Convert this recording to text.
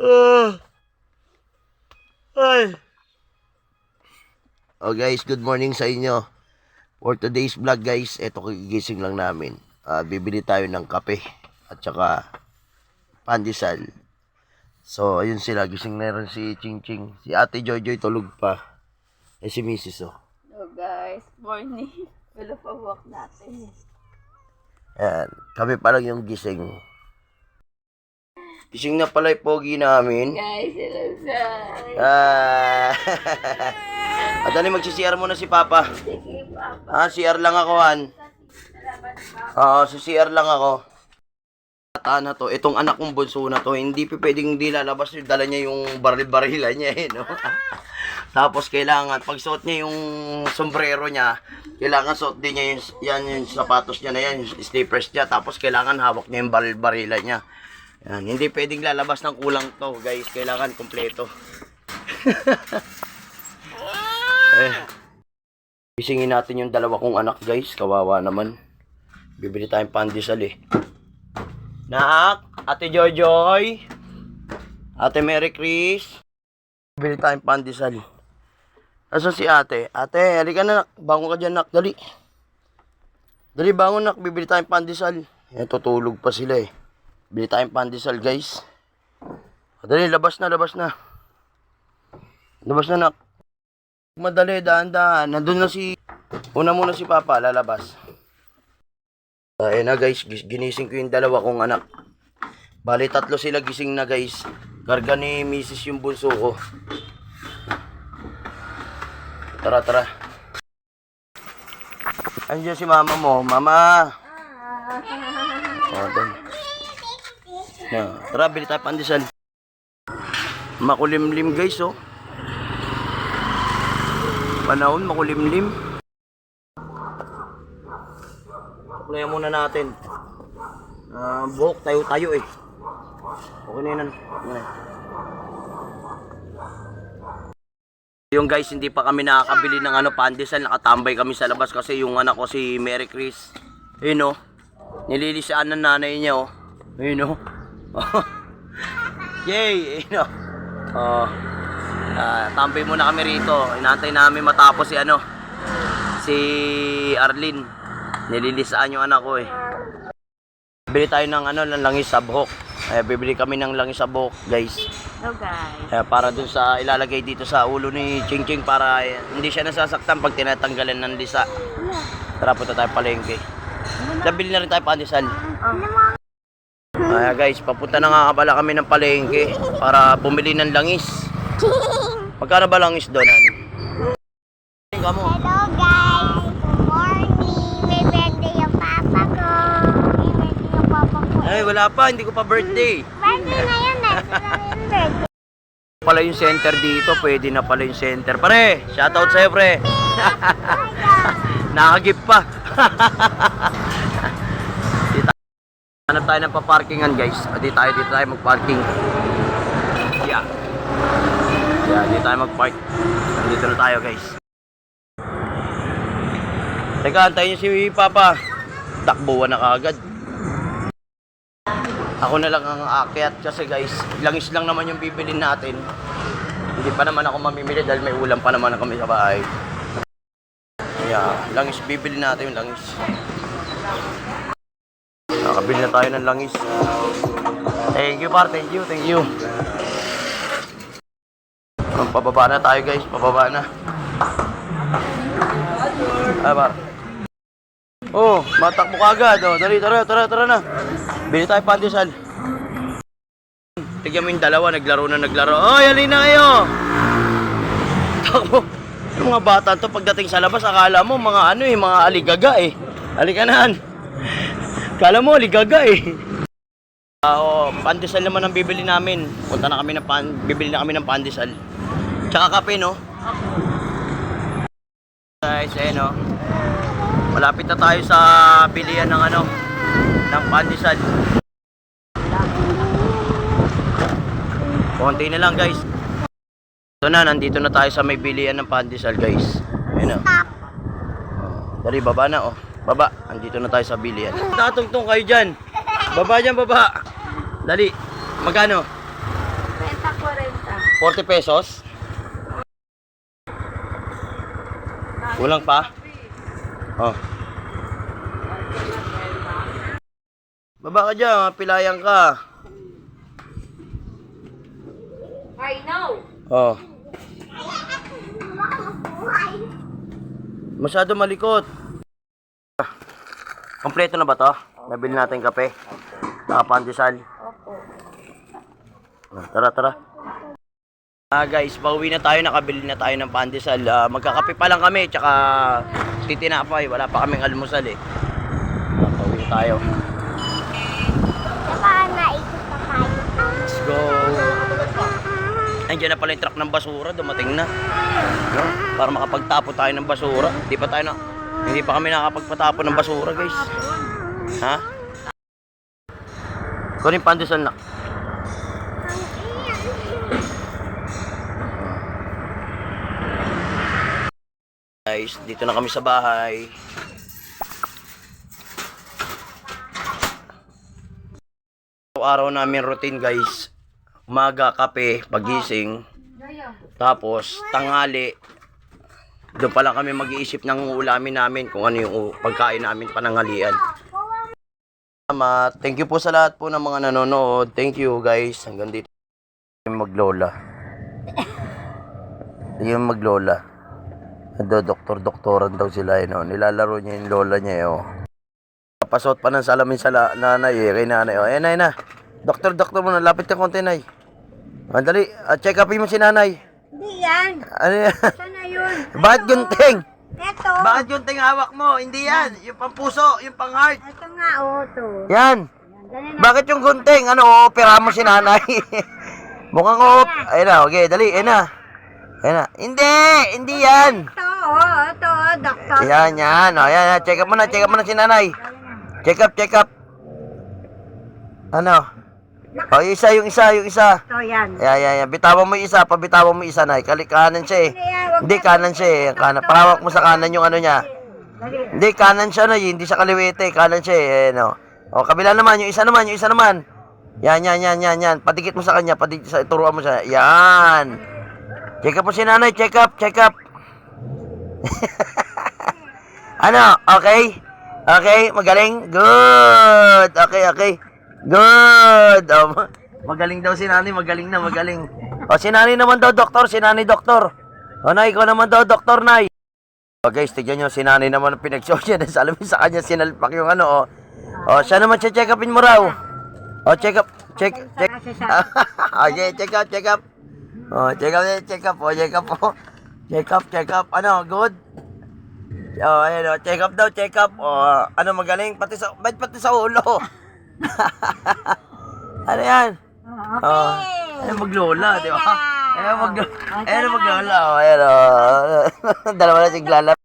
Ah. Ay. Oh guys, good morning sa inyo. For today's vlog guys, eto kagigising lang namin. Ah, bibili tayo ng kape at saka pandesal. So, ayun sila. Gising na rin si Ching Ching. Si Ate Joy Joy tulog pa. Eh si Mrs. oh. Hello guys, morning. Wala pa walk natin. Ayan. Kami pa lang yung gising. Gising na pala yung pogi namin. Guys, hello guys. Ah. At dali magsi-CR muna si Papa. Sige, Papa. Ah, CR lang ako, Han. Oo, si CR lang ako. Bata na to, itong anak kong bunso na to, hindi pa pwedeng hindi lalabas yung dala niya yung baril-barilan niya eh, no? Tapos kailangan, pag suot niya yung sombrero niya, kailangan suot din niya yung, yan yung sapatos niya na yan, yung slippers niya, tapos kailangan hawak niya yung baril-barilan niya. Yan, hindi pwedeng lalabas ng kulang to, guys. Kailangan kompleto. eh, Isingin natin yung dalawa kong anak, guys. Kawawa naman. Bibili tayong pandesal eh. Nak, Ate Jojoy, Ate Mary Chris. Bibili tayong pandesal. Asa si ate? Ate, halika na nak. Bangon ka dyan nak. Dali. Dali bangon nak. Bibili tayong pandesal. Yan, tutulog pa sila eh. Bili tayong pandesal guys. Dali, labas na, labas na. Labas na nak. Madali, daan-daan. Nandun na si... Una muna si Papa, lalabas. Ayun na guys, ginising ko yung dalawa kong anak. Bali, tatlo sila gising na guys. Karga ni Mrs. yung bunso ko. Tara, tara. Andiyan si mama mo. Mama! Oh, doon. Na, tara, bili tayo pandesal. Makulimlim guys, oh. Panahon, makulimlim. Suklayan muna natin. Ah, buhok tayo-tayo eh. Okay na yun. ano. Yung guys, hindi pa kami nakakabili ng ano pandesal. Nakatambay kami sa labas kasi yung anak ko si Mary Chris. Ayun oh. Nililisaan ng nanay niya oh. Ayun oh. Yay! Ayun oh. Oh. Ah, tambay muna kami rito. Inaantay namin matapos si ano si Arlene. Nililisaan yung anak ko eh. Bili tayo ng ano, ng langis sa buhok. Eh, bibili kami ng langis sa buhok, guys. Hello guys. Eh, para dun sa ilalagay dito sa ulo ni Ching Ching para eh, hindi siya nasasaktan pag tinatanggalan ng lisa. Tara, punta tayo palengke. Nabili na rin tayo pandesal. Kaya guys, papunta na nga pala kami ng palengke para bumili ng langis. Magkano ba langis doon? Kamo. Hello guys! Good morning! May birthday yung papa ko! May birthday yung papa ko! Ay, wala pa, hindi ko pa birthday. Birthday na yun! Yung birthday! Pala yung center dito, pwede na pala yung center. Pare, shoutout sa'yo, pre. Nakagip pa. Hanap tayo ng paparkingan, guys. Dito tayo, dito tayo magparking. Yeah. Yeah, dito tayo magpark. Dito na tayo, guys. Teka, antayin niyo si Papa. Takbuhan na kaagad. Ako na lang ang aakyat kasi guys, langis lang naman yung bibilin natin. Hindi pa naman ako mamimili dahil may ulam pa naman kami sa bahay. Yeah, langis bibili natin yung langis. Nakabili na tayo ng langis. Thank you par, thank you, thank you. Pababa na tayo guys, pababa na. Ah, par. Oh, matakbo ka agad. Oh, dali, tara, tara, tara na. Bili tayo pandesal. Tigyan mo yung dalawa, naglaro na naglaro. Oy, alin na kayo! Takbo. Yung mga bata to, pagdating sa labas, akala mo mga ano eh, mga aligaga eh. Halika na. Kala mo, aligaga eh. Ah, oh, pandesal naman ang bibili namin. Punta na kami ng pan, bibili na kami ng pandesal. Tsaka kape, no? Guys, eh, no? Malapit na tayo sa bilian ng ano, ng pandesal. Konti na lang guys. Ito na, nandito na tayo sa may bilian ng pandesal guys. Ayun o. Dali, baba na oh. Baba, andito na tayo sa bilian. Tatungtong kayo dyan. Baba dyan, baba. Dali. Magkano? 40. 40 pesos? Kulang pa? Oh. Baba ka dyan, pilayan ka. I know. Oh. Masyado malikot. Kompleto na ba to? Nabili natin kape. Saka pandesal. Opo. Ah, Tara, tara. Ah guys, pauwi na tayo, nakabili na tayo ng pandesal. Ah, magkakape pa lang kami, tsaka titinapay. Wala pa kaming almusal eh. Ah, pauwi na tayo. Saka naikot pa tayo. Let's go. Andiyan na pala yung truck ng basura, dumating na. No? Para makapagtapo tayo ng basura. Hindi pa tayo na, hindi pa kami nakakapagpatapo ng basura, guys. Ha? Kunin pandesal na. Guys, dito na kami sa bahay. Araw namin routine, guys. Umaga, kape, pagising. Tapos, tanghali, doon pa lang kami mag-iisip ng ulamin namin kung ano yung pagkain namin pananghalian. Salamat. Thank you po sa lahat po ng mga nanonood. Thank you guys. Hanggang dito yung maglola. yung maglola. Ando, doktor-doktoran daw sila. Yun, oh. Nilalaro niya yung lola niya. Oh. Pasot pa ng salamin sa la- nanay. Eh, kay nanay. Oh. Eh, nay na. Doktor-doktor mo na. Lapit ka konti, nay. Mandali. Uh, check upin mo si nanay. Hindi yan. Ano yan? Sana yun. Bakit gunting? Ito. Bakit gunting hawak mo? Hindi yan. Yung pampuso, yung pang heart. Ito nga, oh, to. Yan. Ganun na. Bakit yung gunting? Ano, opera mo si nanay? Mukhang op. Ayun na, okay, dali, ayun na. Ayun na. Hindi, hindi yan. Ito, oh, ito, doktor. Yan, yan. O, yan, yan. Check up mo na, check up mo na si nanay. Check up, check up. Ano? O, yung isa, yung isa, yung isa. Ito, yan. Yan, yan, yan. Bitawan mo yung isa, pabitawan mo yung isa, nay. Kali, kanan siya eh. Hindi, kanan siya eh. Kanan. Parawak mo sa kanan yung ano niya. Hindi, kanan siya na, hindi siya kaliwete, kanan siya eh, no. O, kabila naman, yung isa naman, yung isa naman. Yan, yan, yan, yan, yan. Padikit mo sa kanya, padikit sa, turuan mo siya. Yan. Check up mo si nanay, check up, check up. ano, okay? Okay, magaling? Good. Okay, okay. Good. O, ma- magaling daw si nanay, magaling na, magaling. O, si nanay naman daw, doktor, si nanay, doktor. O, nay, ikaw naman daw, doktor, nay. O guys, tignan nyo, si nanay naman ang pinag-show niya. Sa alamin sa kanya, sinalpak yung ano, o. O, siya naman siya check upin mo raw. O, check up, check, check. okay, check up, check up. O, check up, check up, o, check up, o. Check up, check up. Ano, good? O, ayan, o, check up daw, check up. O, ano, magaling, pati sa, pati sa ulo? ano yan? Oh, Oh, okay. ayan maglola, di ba? Okay. Ayan mag Okay ayan maglola, oh, ayan oh. Dalawa na siglalap.